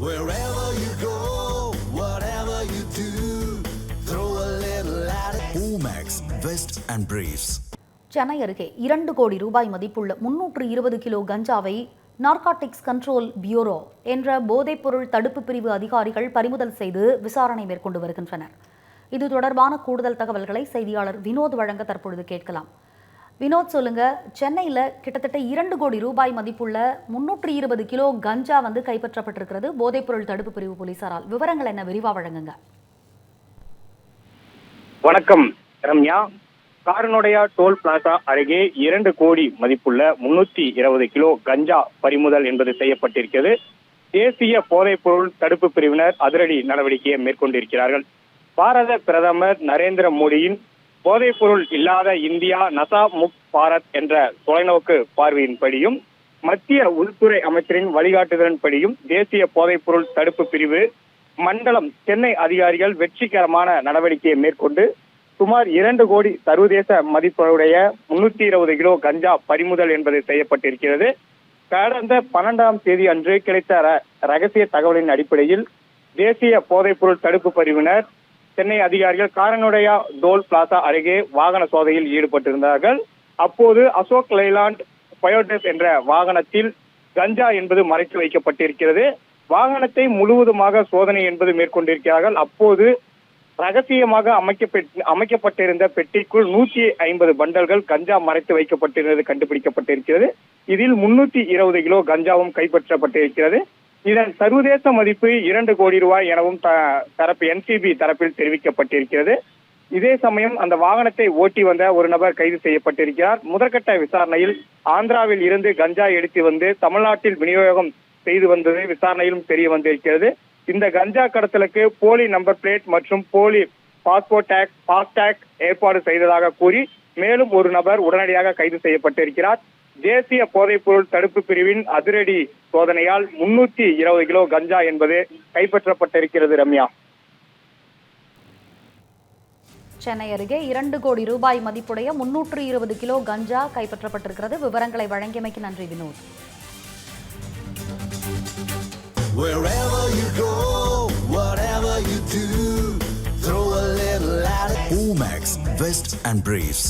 Wherever you go, whatever you do, throw a little at it. Omax, Vest and Briefs. Chennai அருகே இரண்டு கோடி ரூபாய் மதிப்புள்ள முன்னூற்று இருபது கிலோ கஞ்சாவை நார்காட்டிக்ஸ் கண்ட்ரோல் பியூரோ என்ற போதைப்பொருள் தடுப்பு பிரிவு அதிகாரிகள் பறிமுதல் செய்து விசாரணை மேற்கொண்டு வருகின்றனர் இது தொடர்பான கூடுதல் தகவல்களை செய்தியாளர் வினோத் வழங்க தற்பொழுது கேட்கலாம் வினோத் சொல்லுங்க சென்னையில் கிட்டத்தட்ட இரண்டு கோடி ரூபாய் மதிப்புள்ள முன்னூற்றி இருபது கிலோ கஞ்சா வந்து கைப்பற்றப்பட்டிருக்கிறது. போதைப்பொருள் தடுப்பு பிரிவு போலீசாரால். விவரங்கள் என்ன? விரிவா வழங்குங்க. வணக்கம் ரம்யா. காரனுடையா டோல் பிளாசா அருகே இரண்டு கோடி மதிப்புள்ள முன்னூத்தி இருபது கிலோ கஞ்சா பறிமுதல் என்பது செய்யப்பட்டிருக்கிறது. தேசிய போதைப்பொருள் தடுப்பு பிரிவினர் அதிரடி நடவடிக்கையை மேற்கொண்டிருக்கிறார்கள். பாரத பிரதமர் நரேந்திர மோடியின் போதைப்பொருள் இல்லாத இந்தியா நசா முக் பாரத் என்ற தொலைநோக்கு பார்வையின்படியும் மத்திய உள்துறை அமைச்சரின் வழிகாட்டுதலின்படியும் தேசிய போதைப்பொருள் தடுப்பு பிரிவு மண்டலம் சென்னை அதிகாரிகள் வெற்றிகரமான நடவடிக்கையை மேற்கொண்டு சுமார் இரண்டு கோடி சர்வதேச மதிப்புடைய முன்னூத்தி இருபது கிலோ கஞ்சா பறிமுதல் என்பது செய்யப்பட்டிருக்கிறது. கடந்த பன்னெண்டாம் தேதி அன்று கிடைத்த ர- ரகசிய தகவலின் அடிப்படையில் தேசிய போதைப்பொருள் தடுப்பு பிரிவினர் சென்னை அதிகாரிகள் காரனுடைய டோல் பிளாசா அருகே வாகன சோதனையில் ஈடுபட்டிருந்தார்கள். அப்போது அசோக் லைலாண்ட் பயோடெஸ் என்ற வாகனத்தில் கஞ்சா என்பது மறைத்து வைக்கப்பட்டிருக்கிறது. வாகனத்தை முழுவதுமாக சோதனை என்பது மேற்கொண்டிருக்கிறார்கள். அப்போது ரகசியமாக அமைக்கப்பட்டிருந்த பெட்டிக்குள் நூற்றி ஐம்பது பண்டல்கள் கஞ்சா மறைத்து வைக்கப்பட்டிருந்தது கண்டுபிடிக்கப்பட்டிருக்கிறது. இதில் முன்னூத்தி இருபது கிலோ கஞ்சாவும் கைப்பற்றப்பட்டிருக்கிறது. இதன் சர்வதேச மதிப்பு இரண்டு கோடி ரூபாய் எனவும் தரப்பு என்சிபி தரப்பில் தெரிவிக்கப்பட்டிருக்கிறது. இதே சமயம் அந்த வாகனத்தை ஓட்டி வந்த ஒரு நபர் கைது செய்யப்பட்டிருக்கிறார். முதற்கட்ட விசாரணையில் ஆந்திராவில் இருந்து கஞ்சா எடுத்து வந்து தமிழ்நாட்டில் விநியோகம் செய்து வந்தது விசாரணையிலும் தெரிய வந்திருக்கிறது. இந்த கஞ்சா கடத்தலுக்கு போலி நம்பர் பிளேட் மற்றும் போலி பாஸ்போர்ட் டேக் பாஸ்டாக் ஏற்பாடு செய்ததாக கூறி மேலும் ஒரு நபர் உடனடியாக கைது செய்யப்பட்டிருக்கிறார். தேசிய போதைப்பொருள் தடுப்பு பிரிவின் அதிரடி சோதனையால் முன்னூத்தி இருபது கிலோ கஞ்சா என்பது கைப்பற்றப்பட்டிருக்கிறது ரம்யா சென்னை அருகே இரண்டு கோடி ரூபாய் மதிப்புடைய முன்னூற்று இருபது கிலோ கஞ்சா கைப்பற்றப்பட்டிருக்கிறது விவரங்களை வழங்கியமைக்கு நன்றி Vinod Wherever you go, whatever you do, throw a little at it. Omax, Vest and Briefs.